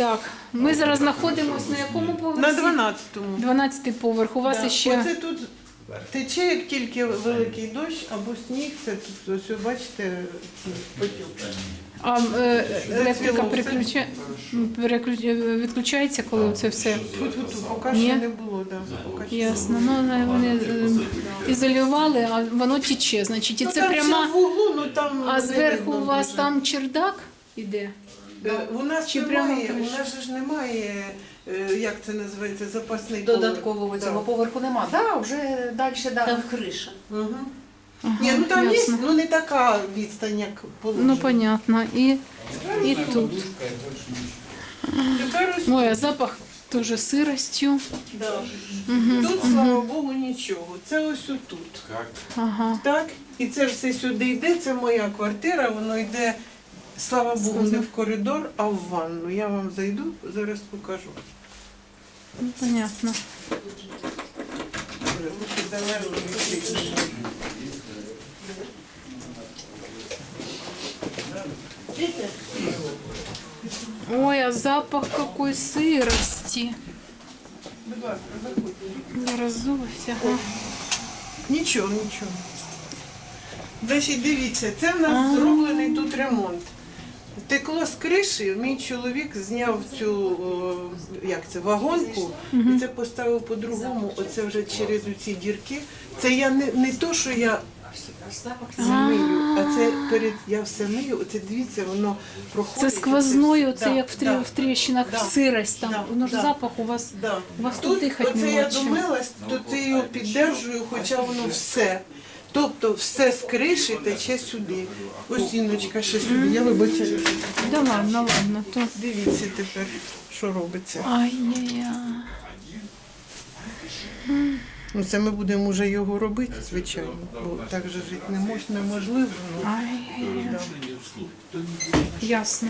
Так, ми зараз знаходимося на якому поверсі? На 12-му. 12 поверх. У вас Да. ще Оце тут тече, як тільки великий дощ або сніг, це тут ось ви бачите ці потік. а, е, електрика переключа... переключ- відключається, коли це все. Тут, тут, поки Ні? що не було, да. Поки що. Ясно. Ну не- вони е, ізолювали, а воно тече. Значить, і Ну, це там пряма. в углу, ну там А не зверху видно у вас дуже. там чердак іде? Е, У нас Чи прямо у нас же ж немає, е, як це називається, запасний Додаткового поверх. цього Да. поверху нема. Да, вже далі да. Там криша. Мгм. Ага, Ні, ну там є, ну не така відстань, як положено. Ну, понятно. І, і тут. Тепер ось Ой, а запах теж сиростю. да. Угу. тут, слава Богу, нічого. Це ось отут. Ага. Так, і це все сюди йде, це моя квартира, воно йде, слава Богу, не в коридор, а в ванну. Я вам зайду, зараз покажу. Ну, понятно. Ой, а запах какой сырости. Разулся. Ага. Нічого, нічого. Значить, дивіться, це в нас зроблений тут ремонт. Текло з криші, мій чоловік зняв цю як це, вагонку і це поставив по-другому. Оце вже через ці дірки. Це я не, не то, що я мию, а це перед я все мию. Оце дивіться, воно Це сквозною, це як в, трі- в тріщинах сирость там. Воно ж запах у вас. У вас Тут дихати оце я чим. домилась, то це його піддержую, хоча воно все. Тобто все з криші тече сюди. Ось іночка ще сюди. Я вибачаю. Да ладно, ладно. То... Дивіться тепер, що робиться. Ай-яй-яй. Ну це ми будемо вже його робити, звичайно, бо так же жити не можна, неможливо. Ну, да. Ясно.